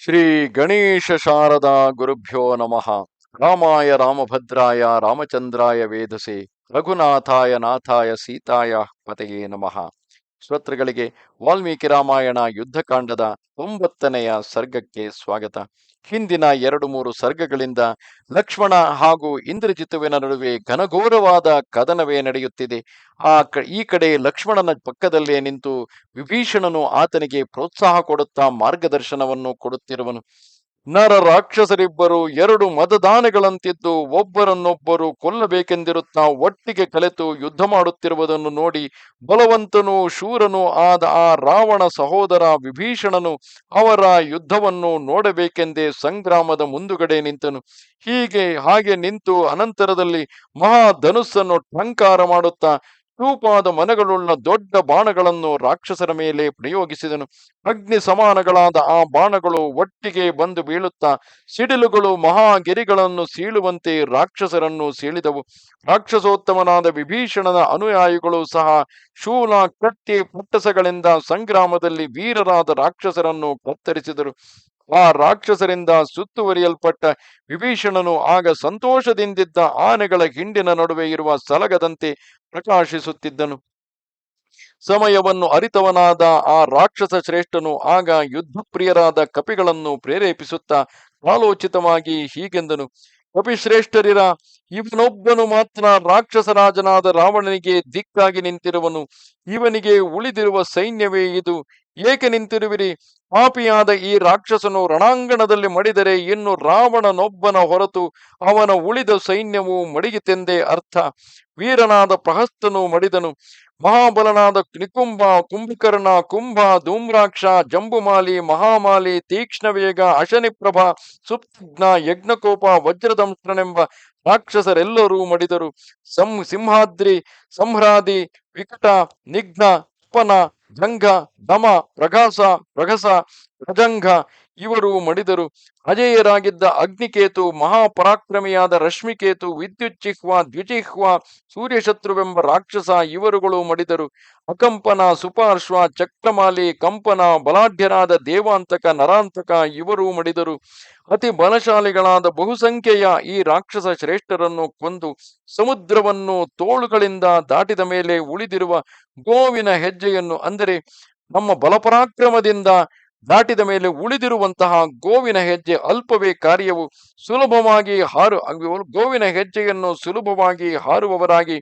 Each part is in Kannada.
ಶ್ರೀ ಗಣೇಶ ಶಾರದಾ ಗುರುಭ್ಯೋ ನಮಃ. ರಾಮಾಯ ರಾಮಭದ್ರಾಯ ರಾಮಚಂದ್ರಾಯ ವೇದಸೆ ರಘುನಾಥಾಯ ನಾಥಾಯ ಸೀತಾಯ ಪತೆಯೇ ನಮಃ. ಶ್ರೋತೃಗಳಿಗೆ ವಾಲ್ಮೀಕಿ ರಾಮಾಯಣ ಯುದ್ಧಕಾಂಡದ ಒಂಬತ್ತನೆಯ ಸರ್ಗಕ್ಕೆ ಸ್ವಾಗತ. ಹಿಂದಿನ ಎರಡು ಮೂರು ಸರ್ಗಗಳಿಂದ ಲಕ್ಷ್ಮಣ ಹಾಗೂ ಇಂದ್ರಜಿತುವಿನ ನಡುವೆ ಘನಘೋರವಾದ ಕದನವೇ ನಡೆಯುತ್ತಿದೆ. ಆ ಈ ಕಡೆ ಲಕ್ಷ್ಮಣನ ಪಕ್ಕದಲ್ಲೇ ನಿಂತು ವಿಭೀಷಣನು ಆತನಿಗೆ ಪ್ರೋತ್ಸಾಹ ಕೊಡುತ್ತಾ ಮಾರ್ಗದರ್ಶನವನ್ನು ಕೊಡುತ್ತಿರುವನು. ನರ ರಾಕ್ಷಸರಿಬ್ಬರು ಎರಡು ಮತದಾನಗಳಂತಿದ್ದು ಒಬ್ಬರನ್ನೊಬ್ಬರು ಕೊಲ್ಲಬೇಕೆಂದಿರುತ್ತಾ ಒಟ್ಟಿಗೆ ಕಲೆತು ಯುದ್ಧ ಮಾಡುತ್ತಿರುವುದನ್ನು ನೋಡಿ ಬಲವಂತನೂ ಶೂರನೂ ಆದ ಆ ರಾವಣ ಸಹೋದರ ವಿಭೀಷಣನು ಅವರ ಯುದ್ಧವನ್ನು ನೋಡಬೇಕೆಂದೇ ಸಂಗ್ರಾಮದ ಮುಂದುಗಡೆ ನಿಂತನು. ಹೀಗೆ ಹಾಗೆ ನಿಂತು ಅನಂತರದಲ್ಲಿ ಮಹಾಧನುಸ್ಸನ್ನು ಟಂಕಾರ ಮಾಡುತ್ತಾ ಚೂಪಾದ ಮನಗಳುಳ್ಳ ದೊಡ್ಡ ಬಾಣಗಳನ್ನು ರಾಕ್ಷಸರ ಮೇಲೆ ಪ್ರಯೋಗಿಸಿದನು. ಅಗ್ನಿ ಸಮಾನಗಳಾದ ಆ ಬಾಣಗಳು ಒಟ್ಟಿಗೆ ಬಂದು ಬೀಳುತ್ತಾ, ಸಿಡಿಲುಗಳು ಮಹಾಗಿರಿಗಳನ್ನು ಸೀಳುವಂತೆ ರಾಕ್ಷಸರನ್ನು ಸೀಳಿದವು. ರಾಕ್ಷಸೋತ್ತಮನಾದ ವಿಭೀಷಣನ ಅನುಯಾಯಿಗಳು ಸಹ ಶೂಲ ಕಟ್ಟಿ ಪುಟ್ಟಸಗಳಿಂದ ಸಂಗ್ರಾಮದಲ್ಲಿ ವೀರರಾದ ರಾಕ್ಷಸರನ್ನು ಕತ್ತರಿಸಿದರು. ಆ ರಾಕ್ಷಸರಿಂದ ಸುತ್ತುವರಿಯಲ್ಪಟ್ಟ ವಿಭೀಷಣನು ಆಗ ಸಂತೋಷದಿಂದಿದ್ದ ಆನೆಗಳ ಹಿಂಡಿನ ನಡುವೆ ಇರುವ ಸಲಗದಂತೆ ಪ್ರಕಾಶಿಸುತ್ತಿದ್ದನು. ಸಮಯವನ್ನು ಅರಿತವನಾದ ಆ ರಾಕ್ಷಸ ಶ್ರೇಷ್ಠನು ಆಗ ಯುದ್ಧ ಪ್ರಿಯರಾದ ಕಪಿಗಳನ್ನು ಪ್ರೇರೇಪಿಸುತ್ತಾ ಕಾಲೋಚಿತವಾಗಿ ಹೀಗೆಂದನು ಕಪಿಶ್ರೇಷ್ಠರಿರ ಇವನೊಬ್ಬನು ಮಾತ್ರ ರಾಕ್ಷಸರಾಜನಾದ ರಾವಣನಿಗೆ ದಿಕ್ಕಾಗಿ ನಿಂತಿರುವನು. ಇವನಿಗೆ ಉಳಿದಿರುವ ಸೈನ್ಯವೇ ಇದು. ಏಕೆ ನಿಂತಿರುವಿರಿ? ಪಾಪಿಯಾದ ಈ ರಾಕ್ಷಸನು ರಣಾಂಗಣದಲ್ಲಿ ಮಡಿದರೆ ಇನ್ನು ರಾವಣನೊಬ್ಬನ ಹೊರತು ಅವನ ಉಳಿದ ಸೈನ್ಯವು ಮಡಿಗಿತೆಂದೇ ಅರ್ಥ. ವೀರನಾದ ಪ್ರಹಸ್ತನು ಮಡಿದನು. ಮಹಾಬಲನಾದ ನಿಕುಂಭ, ಕುಂಭಕರ್ಣ, ಕುಂಭ, ಧೂಮ್ರಾಕ್ಷ, ಜಂಬುಮಾಲಿ, ಮಹಾಮಾಲಿ, ತೀಕ್ಷ್ಣವೇಗ, ಅಶನಿಪ್ರಭ, ಸುಪ್ತಜ್ಞ, ಯಜ್ಞಕೋಪ, ವಜ್ರದಂಶನೆಂಬ ರಾಕ್ಷಸರೆಲ್ಲರೂ ಮಡಿದರು. ಸಂ, ಸಿಂಹಾದ್ರಿ, ಸಂಹ್ರಾದಿ, ವಿಕಟ, ನಿಘ್ನ, ಉಪನ ಜಂಘ ದಮ ಪ್ರಘಾಸ ರಗಸ ಪ್ರಜಂಘ ಇವರು ಮಡಿದರು. ಅಜೇಯರಾಗಿದ್ದ ಅಗ್ನಿಕೇತು, ಮಹಾಪರಾಕ್ರಮಿಯಾದ ರಶ್ಮಿಕೇತು, ವಿದ್ಯುತ್ ಚಿಹ್ವ ದ್ವಿಜಿಹ್ವ ಸೂರ್ಯಶತ್ರುವೆಂಬ ರಾಕ್ಷಸ ಇವರುಗಳು ಮಡಿದರು. ಅಕಂಪನ, ಸುಪಾರ್ಶ್ವ, ಚಕ್ರಮಾಲಿ, ಕಂಪನ, ಬಲಾಢ್ಯರಾದ ದೇವಾಂತಕ, ನರಾಂತಕ ಇವರು ಮಡಿದರು. ಅತಿ ಬಲಶಾಲಿಗಳಾದ ಬಹುಸಂಖ್ಯೆಯ ಈ ರಾಕ್ಷಸ ಶ್ರೇಷ್ಠರನ್ನು ಕೊಂದು ಸಮುದ್ರವನ್ನು ತೋಳುಗಳಿಂದ ದಾಟಿದ ಮೇಲೆ ಉಳಿದಿರುವ ಗೋವಿನ ಹೆಜ್ಜೆಯನ್ನು ಅಂದರೆ ನಮ್ಮ ಬಲಪರಾಕ್ರಮದಿಂದ ದಾಟಿದ ಮೇಲೆ ಉಳಿದಿರುವಂತಹ ಗೋವಿನ ಹೆಜ್ಜೆ ಅಲ್ಪವೇ ಕಾರ್ಯವು ಸುಲಭವಾಗಿ ಹಾರು ಗೋವಿನ ಹೆಜ್ಜೆಯನ್ನು ಸುಲಭವಾಗಿ ಹಾರುವವರಾಗಿ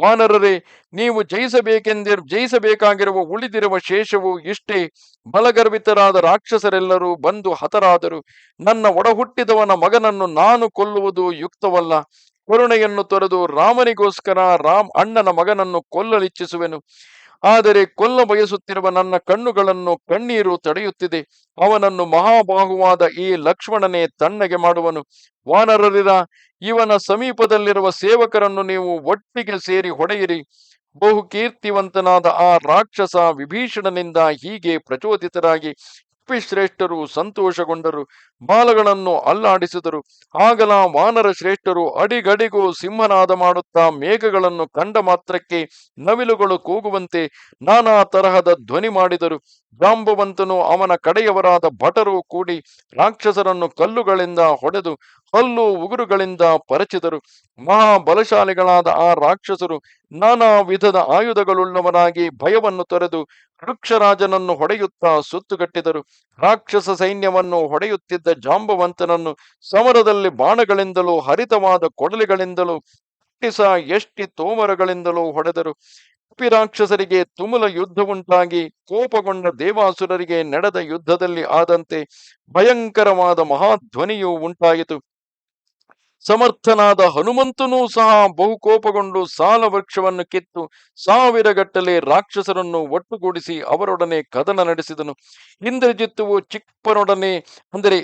ವಾನರರೇ, ನೀವು ಜಯಿಸಬೇಕೆಂದಿರ್, ಜಯಿಸಬೇಕಾಗಿರುವ ಉಳಿದಿರುವ ಶೇಷವು ಇಷ್ಟೇ. ಬಲಗರ್ಭಿತರಾದ ರಾಕ್ಷಸರೆಲ್ಲರೂ ಬಂದು ಹತರಾದರು. ನನ್ನ ಒಡಹುಟ್ಟಿದವನ ಮಗನನ್ನು ನಾನು ಕೊಲ್ಲುವುದು ಯುಕ್ತವಲ್ಲ. ಕರುಣೆಯನ್ನು ತೊರೆದು ರಾಮನಿಗೋಸ್ಕರ ರಾಮ್ ಅಣ್ಣನ ಮಗನನ್ನು ಕೊಲ್ಲಲಿಚ್ಛಿಸುವೆನು. ಆದರೆ ಕೊಲ್ಲ ಬಯಸುತ್ತಿರುವ ನನ್ನ ಕಣ್ಣುಗಳನ್ನು ಕಣ್ಣೀರು ತಡೆಯುತ್ತಿದೆ. ಅವನನ್ನು ಮಹಾಬಾಹುವಾದ ಈ ಲಕ್ಷ್ಮಣನೇ ತಣ್ಣಗೆ ಮಾಡುವನು. ವಾನರರಿರ, ಇವನ ಸಮೀಪದಲ್ಲಿರುವ ಸೇವಕರನ್ನು ನೀವು ಒಟ್ಟಿಗೆ ಸೇರಿ ಹೊಡೆಯಿರಿ. ಬಹು ಕೀರ್ತಿವಂತನಾದ ಆ ರಾಕ್ಷಸ ವಿಭೀಷಣನಿಂದ ಹೀಗೆ ಪ್ರಚೋದಿತರಾಗಿ ಶ್ರೇಷ್ಠರು ಸಂತೋಷಗೊಂಡರು, ಬಾಲಗಳನ್ನು ಅಲ್ಲಾಡಿಸಿದರು. ಆಗಲ ವಾನರ ಶ್ರೇಷ್ಠರು ಅಡಿಗಡಿಗೂ ಸಿಂಹನಾದ ಮಾಡುತ್ತಾ ಮೇಘಗಳನ್ನು ಕಂಡ ಮಾತ್ರಕ್ಕೆ ನವಿಲುಗಳು ಕೂಗುವಂತೆ ನಾನಾ ತರಹದ ಧ್ವನಿ ಮಾಡಿದರು. ಜಾಂಬವಂತನು ಅವನ ಕಡೆಯವರಾದ ಭಟರು ಕೂಡಿ ರಾಕ್ಷಸರನ್ನು ಕಲ್ಲುಗಳಿಂದ ಹೊಡೆದು ಹಲ್ಲು ಉಗುರುಗಳಿಂದ ಪರಚಿದರು ಮಹಾಬಲಶಾಲಿಗಳಾದ ಆ ರಾಕ್ಷಸರು ನಾನಾ ವಿಧದ ಆಯುಧಗಳುಳ್ಳವರಾಗಿ ಭಯವನ್ನು ತೊರೆದು ವೃಕ್ಷರಾಜನನ್ನು ಹೊಡೆಯುತ್ತಾ ಸುತ್ತುಗಟ್ಟಿದರು. ರಾಕ್ಷಸ ಸೈನ್ಯವನ್ನು ಹೊಡೆಯುತ್ತಿದ್ದ ಜಾಂಬವಂತನನ್ನು ಸಮರದಲ್ಲಿ ಬಾಣಗಳಿಂದಲೂ, ಹರಿತವಾದ ಕೊಡಲಿಗಳಿಂದಲೂ ಕಟ್ಟಿಸ ಎಷ್ಟಿ ತೋಮರಗಳಿಂದಲೂ ಹೊಡೆದರು. ರಾಕ್ಷಸರಿಗೆ ತುಮುಲ ಯುದ್ಧವುಂಟಾಗಿ ಕೋಪಗೊಂಡ ದೇವಾಸುರರಿಗೆ ನಡೆದ ಯುದ್ಧದಲ್ಲಿ ಆದಂತೆ ಭಯಂಕರವಾದ ಮಹಾಧ್ವನಿಯು ಉಂಟಾಯಿತು. ಸಮರ್ಥನಾದ ಹನುಮಂತನೂ ಸಹ ಬಹುಕೋಪಗೊಂಡು ಸಾಲ ವೃಕ್ಷವನ್ನು ಕಿತ್ತು ಸಾವಿರ ಗಟ್ಟಲೆ ರಾಕ್ಷಸರನ್ನು ಒಟ್ಟುಗೂಡಿಸಿ ಅವರೊಡನೆ ಕದನ ನಡೆಸಿದನು. ಇಂದ್ರಜಿತ್ತುವು ಚಿಕ್ಕನೊಡನೆ ಅಂದರೆ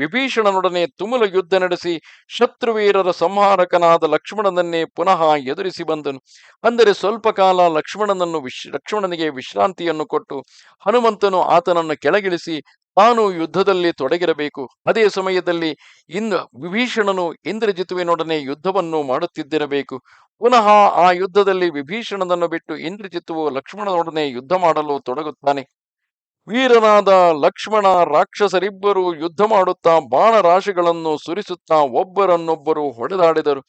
ವಿಭೀಷಣನೊಡನೆ ತುಮುಲ ಯುದ್ಧ ನಡೆಸಿ ಶತ್ರುವೀರರ ಸಂಹಾರಕನಾದ ಲಕ್ಷ್ಮಣನನ್ನೇ ಪುನಃ ಎದುರಿಸಿ ಬಂದನು. ಅಂದರೆ ಸ್ವಲ್ಪ ಕಾಲ ಲಕ್ಷ್ಮಣನನ್ನು ಲಕ್ಷ್ಮಣನಿಗೆ ವಿಶ್ರಾಂತಿಯನ್ನು ಕೊಟ್ಟು ಹನುಮಂತನು ಆತನನ್ನು ಕೆಳಗಿಳಿಸಿ ತಾನು ಯುದ್ಧದಲ್ಲಿ ತೊಡಗಿರಬೇಕು. ಅದೇ ಸಮಯದಲ್ಲಿ ಇಂದ ವಿಭೀಷಣನು ಇಂದ್ರಜಿತುವಿನೊಡನೆ ಯುದ್ಧವನ್ನು ಮಾಡುತ್ತಿದ್ದಿರಬೇಕು. ಪುನಃ ಆ ಯುದ್ಧದಲ್ಲಿ ವಿಭೀಷಣನನ್ನು ಬಿಟ್ಟು ಇಂದ್ರಜಿತುವು ಲಕ್ಷ್ಮಣನೊಡನೆ ಯುದ್ಧ ಮಾಡಲು ತೊಡಗುತ್ತಾನೆ. ವೀರನಾದ ಲಕ್ಷ್ಮಣ ರಾಕ್ಷಸರಿಬ್ಬರು ಯುದ್ಧ ಮಾಡುತ್ತಾ ಬಾಣರಾಶಿಗಳನ್ನು ಸುರಿಸುತ್ತಾ ಒಬ್ಬರನ್ನೊಬ್ಬರು ಹೊಡೆದಾಡಿದರು.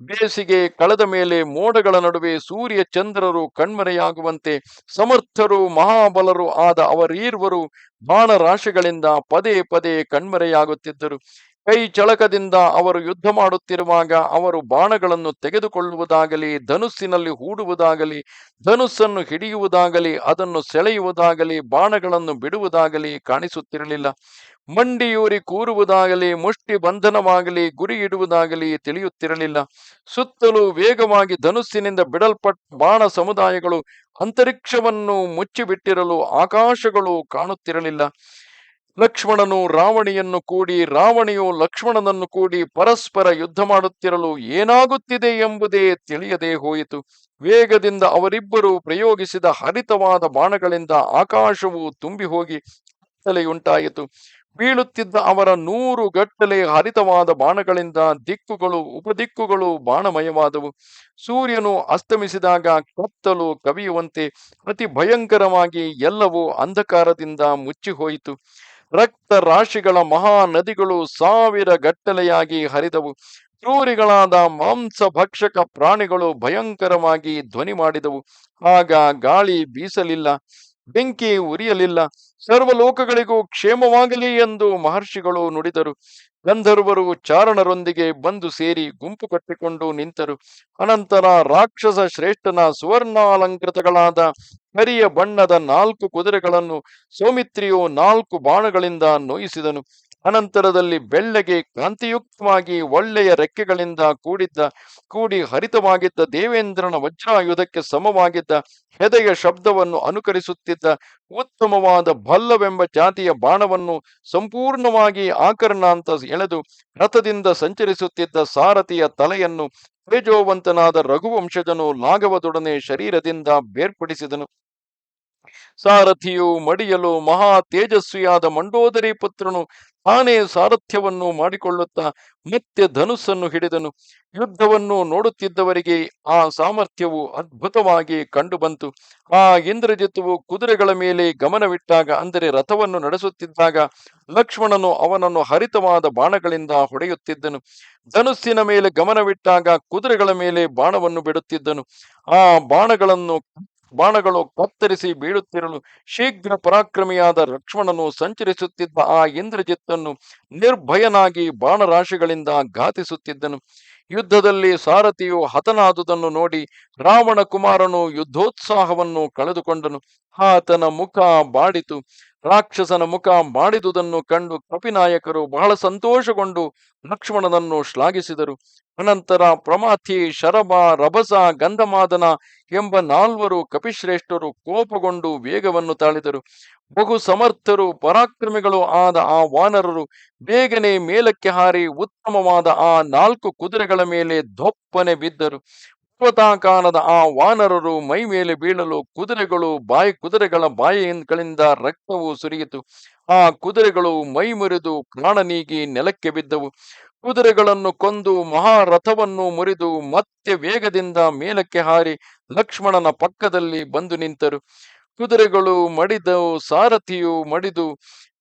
ಬೇಸಿಗೆ ಕಳೆದ ಮೇಲೆ ಮೋಡಗಳ ನಡುವೆ ಸೂರ್ಯ ಚಂದ್ರರು ಕಣ್ಮರೆಯಾಗುವಂತೆ ಸಮರ್ಥರು, ಮಹಾಬಲರು ಆದ ಅವರೀರ್ವರು ಬಾಣ ರಾಶಿಗಳಿಂದ ಪದೇ ಪದೇ ಕಣ್ಮರೆಯಾಗುತ್ತಿದ್ದರು. ಕೈ ಚಳಕದಿಂದ ಅವರು ಯುದ್ಧ ಮಾಡುತ್ತಿರುವಾಗ ಅವರು ಬಾಣಗಳನ್ನು ತೆಗೆದುಕೊಳ್ಳುವುದಾಗಲಿ, ಧನುಸ್ಸಿನಲ್ಲಿ ಹೂಡುವುದಾಗಲಿ, ಧನುಸ್ಸನ್ನು ಹಿಡಿಯುವುದಾಗಲಿ, ಅದನ್ನು ಸೆಳೆಯುವುದಾಗಲಿ, ಬಾಣಗಳನ್ನು ಬಿಡುವುದಾಗಲಿ ಕಾಣಿಸುತ್ತಿರಲಿಲ್ಲ. ಮಂಡಿಯೂರಿ ಕೂರುವುದಾಗಲಿ, ಮುಷ್ಟಿ ಬಂಧನವಾಗಲಿ, ಗುರಿ ಇಡುವುದಾಗಲಿ ತಿಳಿಯುತ್ತಿರಲಿಲ್ಲ. ಸುತ್ತಲೂ ವೇಗವಾಗಿ ಧನುಸ್ಸಿನಿಂದ ಬಿಡಲ್ಪಟ್ಟ ಬಾಣ ಸಮುದಾಯಗಳು ಅಂತರಿಕ್ಷವನ್ನು ಮುಚ್ಚಿಬಿಟ್ಟಿರಲು ಆಕಾಶಗಳು ಕಾಣುತ್ತಿರಲಿಲ್ಲ. ಲಕ್ಷ್ಮಣನು ರಾವಣಿಯನ್ನು ಕೂಡಿ, ರಾವಣಿಯು ಲಕ್ಷ್ಮಣನನ್ನು ಕೂಡಿ ಪರಸ್ಪರ ಯುದ್ಧ ಮಾಡುತ್ತಿರಲು ಏನಾಗುತ್ತಿದೆ ಎಂಬುದೇ ತಿಳಿಯದೆ ಹೋಯಿತು. ವೇಗದಿಂದ ಅವರಿಬ್ಬರು ಪ್ರಯೋಗಿಸಿದ ಹರಿತವಾದ ಬಾಣಗಳಿಂದ ಆಕಾಶವು ತುಂಬಿ ಹೋಗಿ ಕತ್ತಲೆಯುಂಟಾಯಿತು ಬೀಳುತ್ತಿದ್ದ ಅವರ ನೂರು ಗಟ್ಟಲೆ ಹರಿತವಾದ ಬಾಣಗಳಿಂದ ದಿಕ್ಕುಗಳು, ಉಪದಿಕ್ಕುಗಳು ಬಾಣಮಯವಾದವು. ಸೂರ್ಯನು ಅಸ್ತಮಿಸಿದಾಗ ಕತ್ತಲು ಕವಿಯುವಂತೆ ಅತಿ ಭಯಂಕರವಾಗಿ ಎಲ್ಲವೂ ಅಂಧಕಾರದಿಂದ ಮುಚ್ಚಿಹೋಯಿತು. ರಕ್ತ ರಾಶಿಗಳ ಮಹಾ ನದಿಗಳು ಸಾವಿರ ಗಟ್ಟಲೆಯಾಗಿ ಹರಿದವು. ಕ್ರೂರಿಗಳಾದ ಮಾಂಸ ಭಕ್ಷಕ ಪ್ರಾಣಿಗಳು ಭಯಂಕರವಾಗಿ ಧ್ವನಿ ಮಾಡಿದವು. ಆಗ ಗಾಳಿ ಬೀಸಲಿಲ್ಲ, ಬೆಂಕಿ ಉರಿಯಲಿಲ್ಲ. ಸರ್ವಲೋಕಗಳಿಗೂ ಕ್ಷೇಮವಾಗಲಿ ಎಂದು ಮಹರ್ಷಿಗಳು ನುಡಿದರು. ಗಂಧರ್ವರು ಚಾರಣರೊಂದಿಗೆ ಬಂದು ಸೇರಿ ಗುಂಪು ಕಟ್ಟಿಕೊಂಡು ನಿಂತರು. ಅನಂತರ ರಾಕ್ಷಸ ಶ್ರೇಷ್ಠನ ಸುವರ್ಣಾಲಂಕೃತಗಳಾದ ಹರಿಯ ಬಣ್ಣದ ನಾಲ್ಕು ಕುದುರೆಗಳನ್ನು ಸೌಮಿತ್ರಿಯು ನಾಲ್ಕು ಬಾಣಗಳಿಂದ ನೋಯಿಸಿದನು. ಅನಂತರದಲ್ಲಿ ಬೆಳ್ಳಗೆ ಕಾಂತಿಯುಕ್ತವಾಗಿ ಒಳ್ಳೆಯ ರೆಕ್ಕೆಗಳಿಂದ ಕೂಡಿದ್ದ, ಕೂಡಿ ಹರಿತವಾಗಿದ್ದ ದೇವೇಂದ್ರನ ವಜ್ರಾಯುಧಕ್ಕೆ ಸಮವಾಗಿದ್ದ ಹೆದೆಯ ಶಬ್ದವನ್ನು ಅನುಕರಿಸುತ್ತಿದ್ದ ಉತ್ತಮವಾದ ಭಲ್ಲವೆಂಬ ಜಾತಿಯ ಬಾಣವನ್ನು ಸಂಪೂರ್ಣವಾಗಿ ಆಕರ್ಣ ಅಂತ ಎಳೆದು ರಥದಿಂದ ಸಂಚರಿಸುತ್ತಿದ್ದ ಸಾರಥಿಯ ತಲೆಯನ್ನು ತೇಜೋವಂತನಾದ ರಘುವಂಶಜನು ಲಾಘವದೊಡನೆ ಶರೀರದಿಂದ ಬೇರ್ಪಡಿಸಿದನು. ಸಾರಥಿಯು ಮಡಿಯಲು ಮಹಾ ತೇಜಸ್ವಿಯಾದ ಮಂಡೋದರಿ ಪುತ್ರನು ತಾನೇ ಸಾರಥ್ಯವನ್ನು ಮಾಡಿಕೊಳ್ಳುತ್ತಾ ಮತ್ತೆ ಧನುಸ್ಸನ್ನು ಹಿಡಿದನು. ಯುದ್ಧವನ್ನು ನೋಡುತ್ತಿದ್ದವರಿಗೆ ಆ ಸಾಮರ್ಥ್ಯವು ಅದ್ಭುತವಾಗಿ ಕಂಡುಬಂತು. ಆ ಇಂದ್ರಜಿತುವು ಕುದುರೆಗಳ ಮೇಲೆ ಗಮನವಿಟ್ಟಾಗ, ಅಂದರೆ ರಥವನ್ನು ನಡೆಸುತ್ತಿದ್ದಾಗ, ಲಕ್ಷ್ಮಣನು ಅವನನ್ನು ಹರಿತವಾದ ಬಾಣಗಳಿಂದ ಹೊಡೆಯುತ್ತಿದ್ದನು. ಧನುಸ್ಸಿನ ಮೇಲೆ ಗಮನವಿಟ್ಟಾಗ ಕುದುರೆಗಳ ಮೇಲೆ ಬಾಣವನ್ನು ಬಿಡುತ್ತಿದ್ದನು. ಆ ಬಾಣಗಳನ್ನು ಬಾಣಗಳು ಕತ್ತರಿಸಿ ಬೀಳುತ್ತಿರಲು ಶೀಘ್ರ ಪರಾಕ್ರಮಿಯಾದ ಲಕ್ಷ್ಮಣನು ಸಂಚರಿಸುತ್ತಿದ್ದ ಆ ಇಂದ್ರಜಿತ್ತನ್ನು ನಿರ್ಭಯನಾಗಿ ಬಾಣರಾಶಿಗಳಿಂದ ಘಾತಿಸುತ್ತಿದ್ದನು. ಯುದ್ಧದಲ್ಲಿ ಸಾರಥಿಯು ಹತನಾದುದನ್ನು ನೋಡಿ ರಾವಣ ಕುಮಾರನು ಯುದ್ಧೋತ್ಸಾಹವನ್ನು ಕಳೆದುಕೊಂಡನು. ಆತನ ಮುಖ ಬಾಡಿತು. ರಾಕ್ಷಸನ ಮುಖ ಮಾಡಿದುದನ್ನು ಕಂಡು ಕಪಿನಾಯಕರು ಬಹಳ ಸಂತೋಷಗೊಂಡು ಲಕ್ಷ್ಮಣನನ್ನು ಶ್ಲಾಘಿಸಿದರು. ಅನಂತರ ಪ್ರಮಾಥಿ ಶರಬ ರಭಸ, ಗಂಧಮಾದನ ಎಂಬ ನಾಲ್ವರು ಕಪಿಶ್ರೇಷ್ಠರು ಕೋಪಗೊಂಡು ವೇಗವನ್ನು ತಾಳಿದರು. ಬಹು ಸಮರ್ಥರು, ಪರಾಕ್ರಮಿಗಳು ಆದ ಆ ವಾನರರು ಬೇಗನೆ ಮೇಲಕ್ಕೆ ಹಾರಿ ಉತ್ತಮವಾದ ಆ ನಾಲ್ಕು ಕುದುರೆಗಳ ಮೇಲೆ ದೊಪ್ಪನೆ ಬಿದ್ದರು. ಪರ್ವತಾಕಾರದ ಆ ವಾನರರು ಮೈ ಮೇಲೆ ಬೀಳಲು ಕುದುರೆಗಳು ಬಾಯಿ ಕುದುರೆಗಳ ಬಾಯಿಗಳಿಂದ ರಕ್ತವು ಸುರಿಯಿತು. ಆ ಕುದುರೆಗಳು ಮೈ ಮುರಿದು ಪ್ರಾಣ ನೀಗಿ ನೆಲಕ್ಕೆ ಬಿದ್ದವು. ಕುದುರೆಗಳನ್ನು ಕೊಂದು ಮಹಾರಥವನ್ನು ಮುರಿದು ಮತ್ತೆ ವೇಗದಿಂದ ಮೇಲಕ್ಕೆ ಹಾರಿ ಲಕ್ಷ್ಮಣನ ಪಕ್ಕದಲ್ಲಿ ಬಂದು ನಿಂತರು. ಕುದುರೆಗಳು ಮಡಿದವು, ಸಾರಥಿಯು ಮಡಿದು,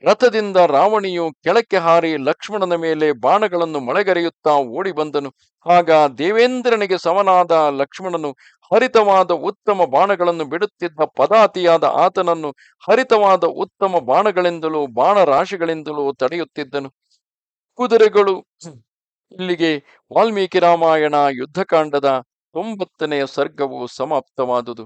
ರಥದಿಂದ ರಾವಣಿಯು ಕೆಳಕ್ಕೆ ಹಾರಿ ಲಕ್ಷ್ಮಣನ ಮೇಲೆ ಬಾಣಗಳನ್ನು ಮಳೆಗರೆಯುತ್ತಾ ಓಡಿ ಬಂದನು. ಆಗ ದೇವೇಂದ್ರನಿಗೆ ಸಮನಾದ ಲಕ್ಷ್ಮಣನು ಹರಿತವಾದ ಉತ್ತಮ ಬಾಣಗಳನ್ನು ಬಿಡುತ್ತಿದ್ದ ಪದಾತಿಯಾದ ಆತನನ್ನು ಹರಿತವಾದ ಉತ್ತಮ ಬಾಣಗಳಿಂದಲೂ ಬಾಣ ರಾಶಿಗಳಿಂದಲೂ ತಡೆಯುತ್ತಿದ್ದನು. ಕುದುರೆಗಳು ಇಲ್ಲಿಗೆ ವಾಲ್ಮೀಕಿ ರಾಮಾಯಣ ಯುದ್ಧಕಾಂಡದ ತೊಂಬತ್ತನೆಯ ಸರ್ಗವು ಸಮಾಪ್ತವಾದುದು.